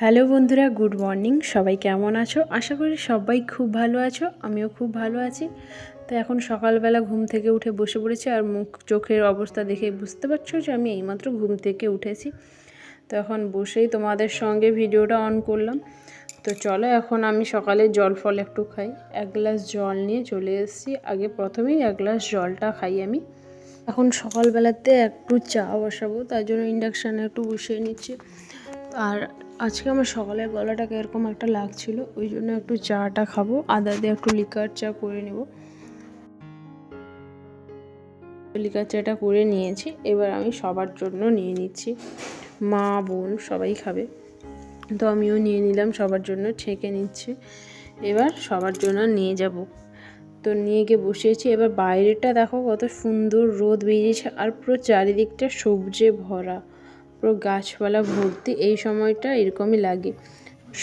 Hello বন্ধুরা, good morning. সবাই কেমন আছো? আশা করি সবাই খুব ভালো আছো, আমিও খুব ভালো আছি। তো এখন সকালবেলা ঘুম থেকে উঠে বসে পড়েছি আর মুখ চোখের অবস্থা দেখে বুঝতে পারছ যে আমি এইমাত্র ঘুম থেকে উঠেছি। তো এখন বসেই তোমাদের সঙ্গে ভিডিওটা অন করলাম। তো চলো এখন আমি সকালে জল ফল একটু খাই। এক গ্লাস জল নিয়ে চলে এসেছি। আগে প্রথমেই এক গ্লাস জলটা খাই আমি। এখন সকালবেলাতে একটু চা বসাবো, তার জন্য ইন্ডাকশানে একটু বসিয়ে নিচ্ছি। আর আজকে আমার সকালের গলাটা এরকম একটা লাগছিল, ওই জন্য একটু চাটা খাব, আদা দিয়ে একটু লিকার চা করে নেব। লিকার চাটা করে নিয়েছি, এবার আমি সবার জন্য নিয়ে নিচ্ছি। মা, বোন সবাই খাবে। তো আমিও নিয়ে নিলাম, সবার জন্য ছেঁকে নিচ্ছি। এবার সবার জন্য নিয়ে যাব। তো নিয়ে গিয়ে বসিয়েছি, এবার বাইরেটা দেখো কত সুন্দর রোদ বেরিয়েছে, আর পুরো চারিদিকটা সবজে ভরা। পুরো গাছপালা ভর্তি, এই সময়টা এরকমই লাগে।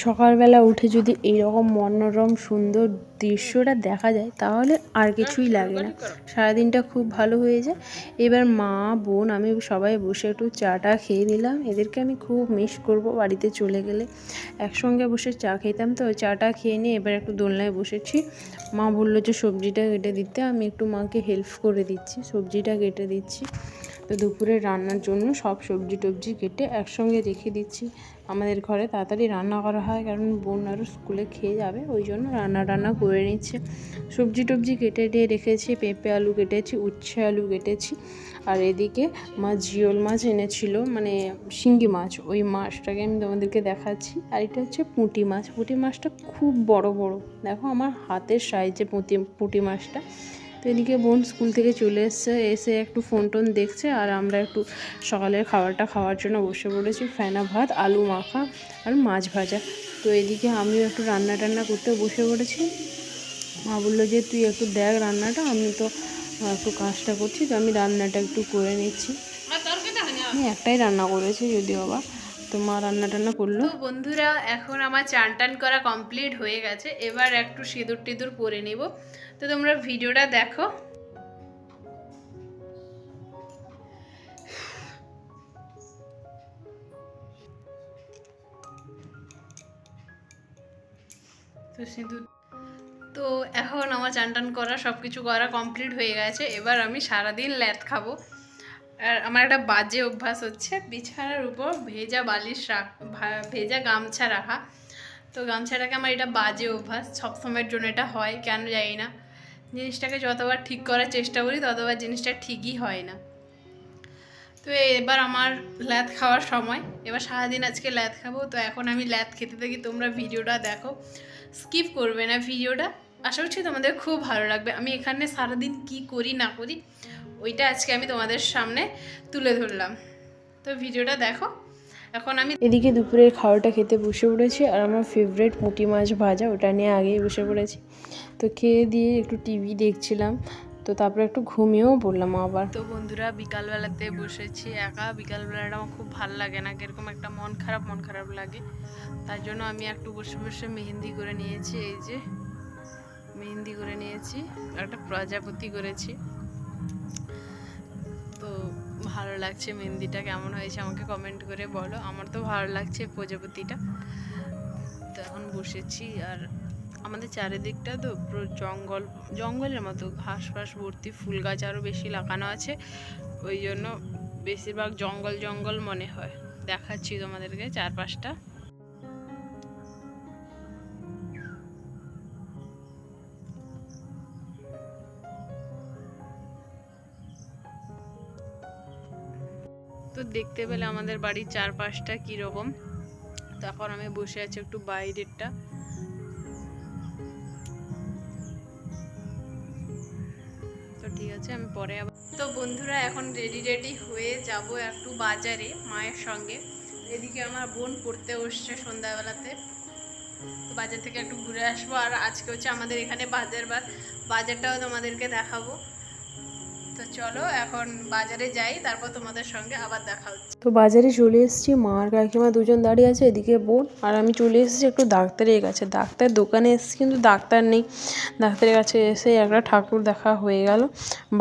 সকালবেলা উঠে যদি এইরকম মনোরম, সুন্দর দৃশ্যটা দেখা যায়, তাহলে আর কিছুই লাগে না। সারাদিনটা খুব ভালো হয়ে যায়। এবার মা, বোন, আমি সবাই বসে একটু চাটা খেয়ে নিলাম। এদেরকে আমি খুব মিস করব বাড়িতে চলে গেলে। একসঙ্গে বসে চা খেতাম তো, চাটা খেয়ে নিয়ে এবার একটু দোলনায় বসেছি। মা বলল যে, সবজিটা কেটে দিতে। আমি একটু মাকে হেল্প করে দিচ্ছি, সবজিটা কেটে দিচ্ছি। দুপুরে রান্নার জন্য সব সবজি টবজি কেটে একসঙ্গে রেখে দিচ্ছি। আমাদের ঘরে তাড়াতাড়ি রান্না করা হয়, কারণ বোন আরও স্কুলে খেয়ে যাবে, ওই জন্য রান্না টান্না করে নিচ্ছে। সবজি টবজি কেটে দিয়ে রেখেছি, পেঁপে আলু কেটেছি, উচ্ছে আলু কেটেছি। আর এদিকে মা জিওল মাছ এনেছিল মানে শিঙ্গি মাছ, ওই মাছটাকে আমি তোমাদেরকে দেখাচ্ছি। আর এটা হচ্ছে পুঁটি মাছ, পুঁটি মাছটা খুব বড় বড়। দেখো আমার হাতের সাইজে পুঁটি পুঁটি মাছটা। তো এদিকে বোন স্কুল থেকে চলে এসছে এসে একটু ফোন টোন দেখছে আর আমরা একটু সকালের খাবারটা খাওয়ার জন্য বসে পড়েছি ফেনা ভাত আলু মাখা আর মাছ ভাজা। তো এদিকে আমিও একটু রান্না টান্না করতে বসে পড়েছি। মা বলল যে তুই একটু দেখ রান্নাটা আমি তো একটু কাজটা করছি তো আমি রান্নাটা একটু করে নিচ্ছি। আমি একটাই রান্না করেছি যদিও আবার তো মা রান্না টান্না করল বন্ধুরা, এখন আমার চান টান করা কমপ্লিট হয়ে গেছে। এবার একটু সিঁদুর টিঁদুর পরে নেব। তো তোমরা ভিডিওটা দেখো। তো সিঁদুর তো এখন আমার চান টান করা সব কিছু করা কমপ্লিট হয়ে গেছে। এবার আমি সারাদিন ল্যাদ খাব। আর আমার একটা বাজে অভ্যাস হচ্ছে, বিছানার উপর ভেজা বালিশ রাখ ভেজা গামছা রাখা। তো গামছাটাকে আমার এটা বাজে অভ্যাস, সবসময়ের জন্য এটা হয়, কেন জানি না। জিনিসটাকে যতবার ঠিক করার চেষ্টা করি, ততবার জিনিসটা ঠিকই হয় না। তো এবার আমার ল্যাদ খাওয়ার সময়, এবার সারাদিন আজকে ল্যাদ খাব, তো এখন আমি ল্যাদ খেতে থাকি তোমরা ভিডিওটা দেখো। স্কিপ করবে না ভিডিওটা, আশা করছি তোমাদের খুব ভালো লাগবে। আমি এখানে সারাদিন কি করি না করি ওইটা আজকে আমি তোমাদের সামনে তুলে ধরলাম। তো ভিডিওটা দেখো। এখন আমি এদিকে দুপুরের খাওয়াটা খেতে বসে পড়েছি আর আমার ফেভারিট পুঁটি মাছ ভাজা ওটা নিয়ে আগেই বসে পড়েছি। তো খেয়ে দিয়ে একটু টিভি দেখছিলাম তো তারপরে একটু ঘুমিয়েও পড়লাম আবার। তো বন্ধুরা বিকালবেলাতে বসেছি একা। বিকালবেলাটা আমার খুব ভালো লাগে না কীরকম একটা মন খারাপ মন খারাপ লাগে। তার জন্য আমি একটু বসে বসে মেহেন্দি করে নিয়েছি এই যে মেহেন্দি করে নিয়েছি একটা প্রজাপতি করেছি। ভালো লাগছে মেহেন্দিটা, কেমন হয়েছে আমাকে কমেন্ট করে বলো। আমার তো ভালো লাগছে প্রজাপতিটা। তো এখন বসেছি, আর আমাদের চারিদিকটা তো পুরো জঙ্গল, জঙ্গলের মতো। ঘাস ফাস ভর্তি, ফুল গাছ আরও বেশি লাগানো আছে। ওই জন্য বেশিরভাগ জঙ্গল জঙ্গল মনে হয়। দেখাচ্ছি তোমাদেরকে চারপাশটা। তো দেখতে পেলে আমাদের বাড়ির চারপাশটা কীরকম। তো এখন আমি বসে আছি একটু বাইরেরটা। তো ঠিক আছে, আমি পরে আবার তো বন্ধুরা, এখন রেডি রেডি হয়ে যাব একটু বাজারে মায়ের সঙ্গে। এদিকে আমার বোন পড়তে বসছে সন্ধ্যাবেলাতে। তো বাজার থেকে একটু ঘুরে আসব। আর আজকে হচ্ছে আমাদের এখানে বাজার বার। বাজারটাও তোমাদেরকে দেখাবো। চলো, এখন বাজারে যাই, তারপর তোমাদের সঙ্গে আবার দেখা হচ্ছে। তো বাজারে চলে এসেছি মা আর কাকিমা দুজন দাঁড়িয়ে আছে এদিকে বোন, আর আমি চলে এসেছি একটু ডাক্তারের কাছে। ডাক্তার দোকানে এসেছি, কিন্তু ডাক্তার নেই। ডাক্তারের কাছে এসে একটা ঠাকুর দেখা হয়ে গেল।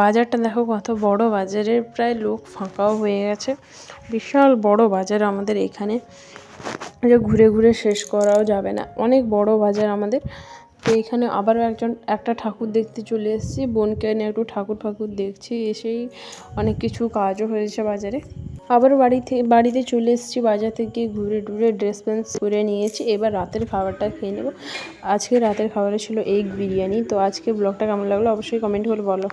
বাজারটা দেখো কত বড় বাজারে প্রায় লোক ফাঁকাও হয়ে গেছে। বিশাল বড় বাজার আমাদের এখানে। যে ঘুরে ঘুরে শেষ করাও যাবে না। অনেক বড় বাজার আমাদের। তো এখানে আবারও একজন, একটা ঠাকুর দেখতে চলে এসেছি। বোনকে নিয়ে একটু ঠাকুর ঠাকুর দেখছি, এসেই অনেক কিছু কাজও হয়েছে বাজারে। আবার বাড়ি থেকে বাড়িতে চলে এসেছি, বাজার থেকে ঘুরে টুরে ড্রেস প্যান্স করে নিয়েছি। এবার রাতের খাবারটা খেয়ে নেব। আজকে রাতের খাবারে ছিল এগ বিরিয়ানি। তো আজকে ব্লগটা কেমন লাগল অবশ্যই কমেন্ট করে বলো।